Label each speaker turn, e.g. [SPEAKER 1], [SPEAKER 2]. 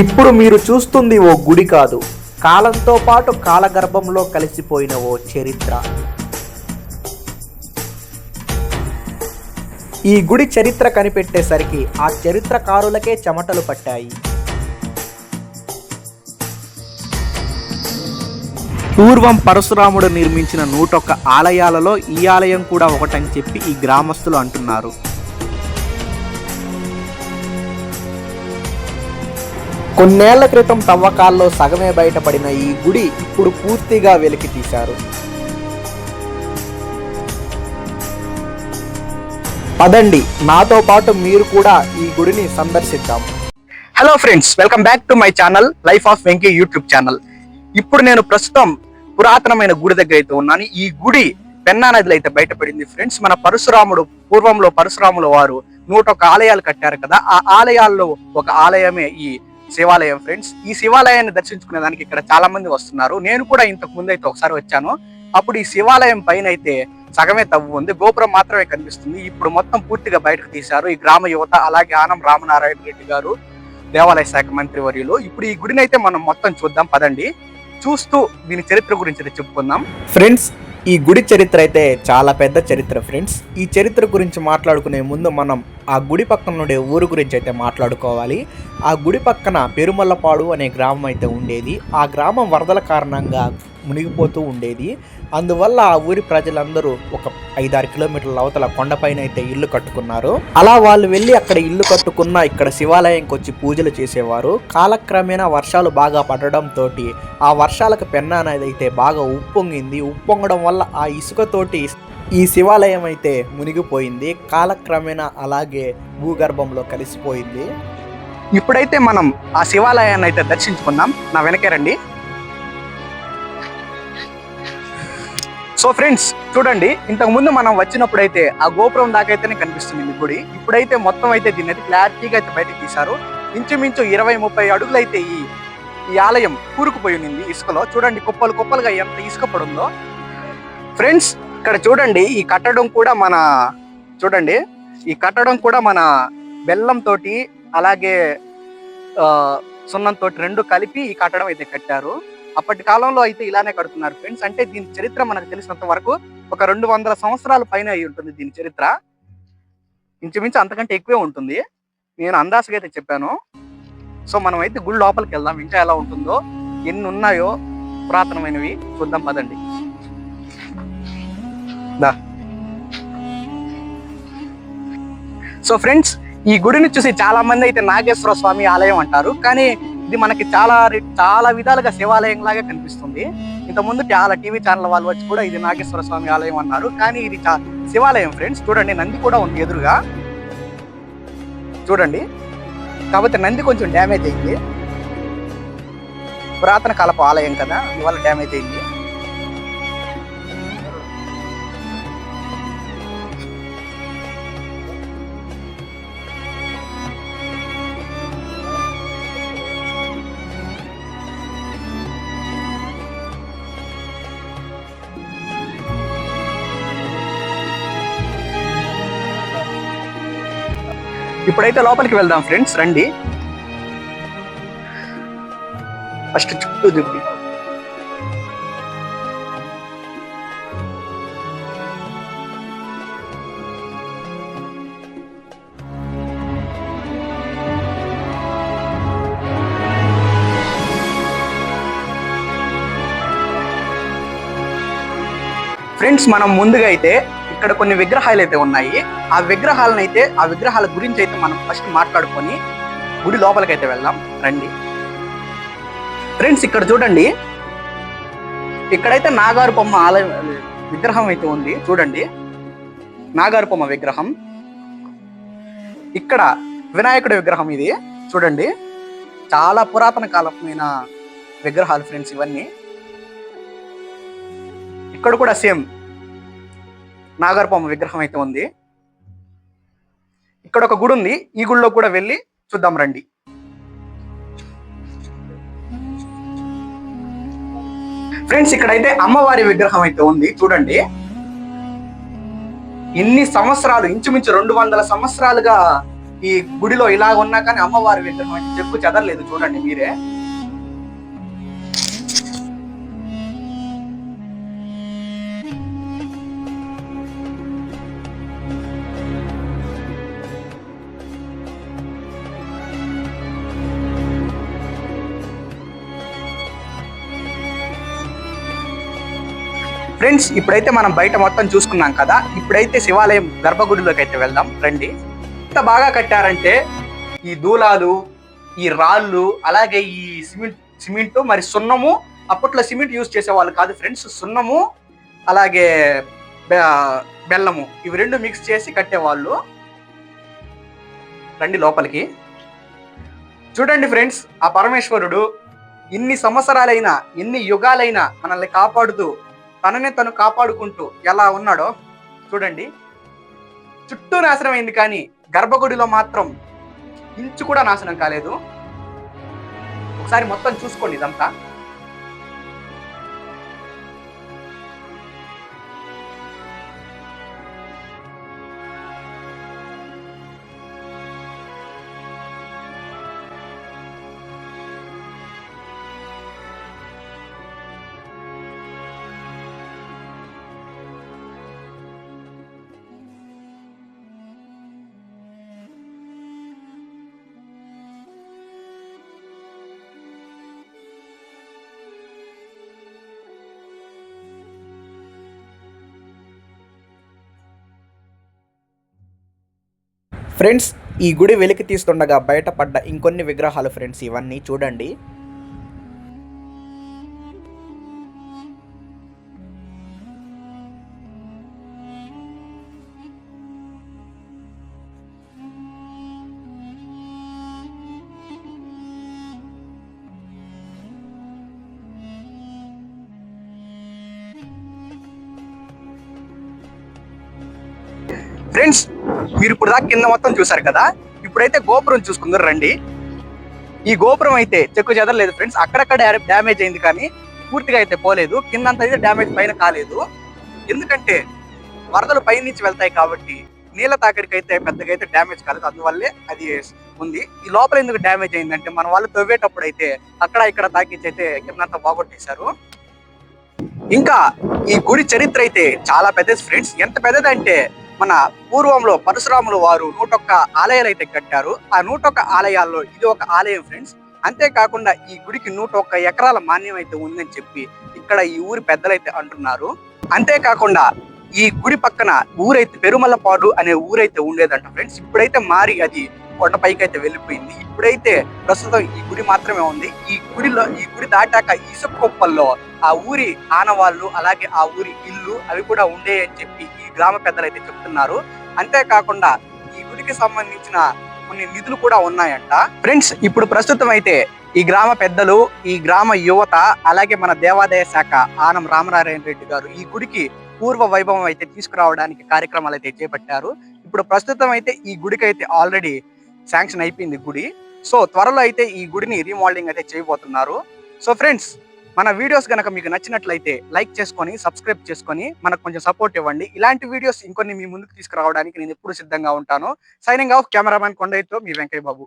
[SPEAKER 1] ఇప్పుడు మీరు చూస్తుంది ఓ గుడి కాదు. కాలంతో పాటు కాలగర్భంలో కలిసిపోయిన ఓ చరిత్ర. ఈ గుడి చరిత్ర కనిపెట్టేసరికి ఆ చరిత్రకారులకే చెమటలు పట్టాయి. పూర్వం పరశురాముడు నిర్మించిన నూటొక్క ఆలయాలలో ఈ ఆలయం కూడా ఒకటని చెప్పి ఈ గ్రామస్తులు అంటున్నారు. కొన్నేళ్ళ క్రితం తవ్వకాల్లో సగమే బయటపడిన ఈ గుడి ఇప్పుడు పూర్తిగా వెలికి తీశారు. పదండి నాతో పాటు మీరు కూడా ఈ గుడిని సందర్శిద్దాం.
[SPEAKER 2] Hello friends welcome back to my channel life of Venky YouTube channel ఇప్పుడు నేను ప్రస్తుతం పురాతనమైన గుడి దగ్గర అయితే ఉన్నాను. ఈ గుడి పెన్నా నదిలో అయితే బయటపడింది ఫ్రెండ్స్ మన పరశురాముడు పూర్వంలో పరశురాముల వారు నూట ఒక ఆలయాలు కట్టారు కదా ఆ ఆలయాల్లో ఒక ఆలయమే ఈ శివాలయం ఫ్రెండ్స్ ఈ శివాలయాన్ని దర్శించుకునే దానికి ఇక్కడ చాలా మంది వస్తున్నారు. నేను కూడా ఇంతకు ముందు అయితే ఒకసారి వచ్చాను. అప్పుడు ఈ శివాలయం పైన అయితే సగమే తవ్వు ఉంది. గోపురం మాత్రమే కనిపిస్తుంది. ఇప్పుడు మొత్తం పూర్తిగా బయటకు తీశారు. ఈ గ్రామ యువత అలాగే ఆనం రామనారాయణ రెడ్డి గారు దేవాలయ శాఖ మంత్రి వర్యులు. ఇప్పుడు ఈ గుడిని అయితే మనం మొత్తం చూద్దాం. పదండి. చూస్తూ దీని చరిత్ర గురించి అయితే చెప్పుకుందాం.
[SPEAKER 1] ఫ్రెండ్స్ ఈ గుడి చరిత్ర అయితే చాలా పెద్ద చరిత్ర ఫ్రెండ్స్ ఈ చరిత్ర గురించి మాట్లాడుకునే ముందు మనం ఆ గుడి పక్కన ఉండే ఊరు గురించి అయితే మాట్లాడుకోవాలి. ఆ గుడి పక్కన పెరుమల్లపాడు అనే గ్రామం అయితే ఉండేది. ఆ గ్రామం వరదల కారణంగా మునిగిపోతూ ఉండేది. అందువల్ల ఆ ఊరి ప్రజలందరూ ఒక ఐదారు కిలోమీటర్ల అవతల కొండపైన అయితే ఇల్లు కట్టుకున్నారు. అలా వాళ్ళు వెళ్ళి అక్కడ ఇల్లు కట్టుకున్న ఇక్కడ శివాలయంకి వచ్చి పూజలు చేసేవారు. కాలక్రమేణా వర్షాలు బాగా పడడంతో ఆ వర్షాలకు పెన్నా అనేది అయితే బాగా ఉప్పొంగింది. ఉప్పొంగడం వల్ల ఆ ఇసుకతోటి ఈ శివాలయం అయితే మునిగిపోయింది. కాలక్రమేణా అలాగే భూగర్భంలో కలిసిపోయింది.
[SPEAKER 2] ఇప్పుడైతే మనం ఆ శివాలయాన్ని అయితే దర్శించుకుందాం. నా వెనకే రండి. సో ఫ్రెండ్స్ చూడండి ఇంతకు ముందు మనం వచ్చినప్పుడు అయితే ఆ గోపురం దాకైతేనే కనిపిస్తుంది మీ గుడి. ఇప్పుడైతే మొత్తం అయితే దీన్ని అయితే క్లారిటీగా అయితే బయటకు తీశారు. ఇంచుమించు ఇరవై ముప్పై అడుగులు అయితే ఈ ఈ ఆలయం కూరుకుపోయి ఉంది ఇసుకలో. చూడండి కుప్పలు కుప్పలుగా ఎంత ఇసుక పడుందో. ఫ్రెండ్స్ ఇక్కడ చూడండి ఈ కట్టడం కూడా మన చూడండి ఈ కట్టడం కూడా మన బెల్లం తోటి అలాగే సున్నంతో రెండు కలిపి ఈ కట్టడం అయితే కట్టారు. అప్పటి కాలంలో అయితే ఇలానే కడుతున్నారు ఫ్రెండ్స్. అంటే దీని చరిత్ర మనకు తెలిసినంత వరకు ఒక రెండు వందల సంవత్సరాల పైన అయి ఉంటుంది దీని చరిత్ర. ఇంచుమించు అంతకంటే ఎక్కువే ఉంటుంది. నేను అందాసగా అయితే చెప్పాను. సో మనం అయితే గుడి లోపలికి వెళ్దాం. ఇంకా ఎలా ఉంటుందో ఎన్ని ఉన్నాయో పురాతనమైనవి చూద్దాం పదండి. దా. సో ఫ్రెండ్స్ ఈ గుడిని చూసి చాలా మంది అయితే నాగేశ్వర స్వామి ఆలయం అంటారు. కానీ ఇది మనకి చాలా రి- చాలా విధాలుగా శివాలయం లాగా కనిపిస్తుంది. ఇంతకుముందు చాలా టీవీ ఛానల్ వాళ్ళు వచ్చి కూడా ఇది నాగేశ్వర స్వామి ఆలయం అన్నారు. కానీ ఇది చా- శివాలయం ఫ్రెండ్స్. చూడండి నంది కూడా ఉంది ఎదురుగా. చూడండి. కాబట్టి నంది కొంచెం డ్యామేజ్ అయింది. పురాతన కాలపు ఆలయం కదా అందువల్ల డ్యామేజ్ అయింది. ఇప్పుడైతే లోపలికి వెళ్దాం ఫ్రెండ్స్ రండి. ఫస్ట్ చుట్టూ దిప్పి ఫ్రెండ్స్ మనం ముందుగా అయితే ఇక్కడ కొన్ని విగ్రహాలు అయితే ఉన్నాయి. ఆ విగ్రహాలను అయితే ఆ విగ్రహాల గురించి అయితే మనం ఫస్ట్ మాట్లాడుకొని గుడి లోపలికి అయితే వెళ్దాం. రండి. ఫ్రెండ్స్ ఇక్కడ చూడండి. ఇక్కడైతే నాగారు బొమ్మ ఆలయం విగ్రహం అయితే ఉంది. చూడండి. నాగారు బొమ్మ విగ్రహం. ఇక్కడ వినాయకుడి విగ్రహం ఇది. చూడండి. చాలా పురాతన కాలమైన విగ్రహాలు ఫ్రెండ్స్ ఇవన్నీ. ఇక్కడ కూడా సేమ్ నాగర్బొమ్మ విగ్రహం అయితే ఉంది. ఇక్కడ ఒక గుడి ఉంది. ఈ గుడిలో కూడా వెళ్ళి చూద్దాం రండి. ఫ్రెండ్స్ ఇక్కడైతే అమ్మవారి విగ్రహం అయితే ఉంది. చూడండి. ఇన్ని సంవత్సరాలు ఇంచుమించు రెండు వందల సంవత్సరాలుగా ఈ గుడిలో ఇలా ఉన్నా కానీ అమ్మవారి విగ్రహం అయితే చెప్పు చెదరలేదు. చూడండి మీరే. ఫ్రెండ్స్ ఇప్పుడైతే మనం బయట మొత్తం చూసుకున్నాం కదా. ఇప్పుడైతే శివాలయం గర్భగుడిలోకి అయితే వెళ్దాం. రండి. ఎంత బాగా కట్టారంటే ఈ దూలాలు ఈ రాళ్ళు అలాగే ఈ సిమెంట్ సిమెంట్ మరి సున్నము అప్పట్లో సిమెంట్ యూజ్ చేసేవాళ్ళు కాదు ఫ్రెండ్స్ సున్నము అలాగే బెల్లము ఇవి రెండు మిక్స్ చేసి కట్టేవాళ్ళు. రండి లోపలికి. చూడండి ఫ్రెండ్స్ ఆ పరమేశ్వరుడు ఇన్ని సంవత్సరాలైనా ఎన్ని యుగాలైనా మనల్ని కాపాడుతూ తననే తను కాపాడుకుంటూ ఎలా ఉన్నాడో చూడండి. చుట్టూ నాశనం అయింది కానీ గర్భగుడిలో మాత్రం ఇంచు కూడా నాశనం కాలేదు. ఒకసారి మొత్తం చూసుకోండి ఇదంతా.
[SPEAKER 1] ఫ్రెండ్స్ ఈ గుడి వెలికి తీస్తుండగా బయటపడ్డ ఇంకొన్ని విగ్రహాలు ఫ్రెండ్స్ ఇవన్నీ చూడండి.
[SPEAKER 2] ఫ్రెండ్స్ మీరు ఇప్పుడు దాకా కింద మొత్తం చూసారు కదా? ఇప్పుడైతే గోపురం చూసుకుందరు రండి. ఈ గోపురం అయితే చెక్కు చెదరలేదు ఫ్రెండ్స్. అక్కడక్కడ డ్యామేజ్ అయింది కానీ పూర్తిగా అయితే పోలేదు. కిందంతా అయితే డ్యామేజ్ పైన కాలేదు. ఎందుకంటే వరదలు పై నుంచి వెళ్తాయి కాబట్టి నీళ్ళ తాకిడికి అయితే పెద్దగా అయితే డ్యామేజ్ కాలేదు. అందువల్లే అది ఉంది. ఈ లోపల ఎందుకు డ్యామేజ్ అయిందంటే మన వాళ్ళు తవ్వేటప్పుడు అయితే అక్కడ ఇక్కడ తాకించి అయితే కిందంతా బాగొట్టేశారు. ఇంకా ఈ గుడి చరిత్ర అయితే చాలా పెద్దది ఫ్రెండ్స్. ఎంత పెద్దదంటే మన పూర్వంలో పరశురాములు వారు నూటొక్క ఆలయాలు అయితే కట్టారు. ఆ నూటొక్క ఆలయాల్లో ఇది ఒక ఆలయం ఫ్రెండ్స్. అంతేకాకుండా ఈ గుడికి నూట ఒక్క ఎకరాల మాన్యం అయితే ఉందని చెప్పి ఇక్కడ ఈ ఊరి పెద్దలైతే అంటున్నారు. అంతేకాకుండా ఈ గుడి పక్కన ఊరైతే పెరుమలపాడు అనే ఊరైతే ఉండేదంట ఫ్రెండ్స్. ఇప్పుడైతే మారి అది కొండపైకి అయితే వెళ్ళిపోయింది. ఇప్పుడైతే ప్రస్తుతం ఈ గుడి మాత్రమే ఉంది. ఈ గుడిలో ఈ గుడి దాటాక ఇసుక కుప్పల్లో ఆ ఊరి ఆనవాళ్ళు అలాగే ఆ ఊరి ఇల్లు అవి కూడా ఉండేయని చెప్పి గ్రామ పెద్దలు అయితే చెప్తున్నారు. అంతేకాకుండా ఈ గుడికి సంబంధించిన కొన్ని నిధులు కూడా ఉన్నాయంట. ఫ్రెండ్స్ ఇప్పుడు ప్రస్తుతం అయితే ఈ గ్రామ పెద్దలు ఈ గ్రామ యువత అలాగే మన దేవాదాయ శాఖ ఆనం రామనారాయణ రెడ్డి గారు ఈ గుడికి పూర్వ వైభవం అయితే తీసుకురావడానికి కార్యక్రమాలు అయితే చేపట్టారు. ఇప్పుడు ప్రస్తుతం అయితే ఈ గుడికి అయితే ఆల్రెడీ శాంక్షన్ అయిపోయింది గుడి. సో త్వరలో అయితే ఈ గుడిని రీమోడలింగ్ అయితే చేయబోతున్నారు. సో ఫ్రెండ్స్ మన వీడియోస్ కనుక మీకు నచ్చినట్లయితే లైక్ చేసుకొని సబ్స్క్రైబ్ చేసుకొని మనకు కొంచెం సపోర్ట్ ఇవ్వండి. ఇలాంటి వీడియోస్ ఇంకొన్ని మీ ముందుకు తీసుకురావడానికి నేను ఎప్పుడు సిద్ధంగా ఉంటాను. సైనింగ్ ఆఫ్ కెమెరామ్యాన్ కొండయ్యతో మీ వెంకయ్య బాబు.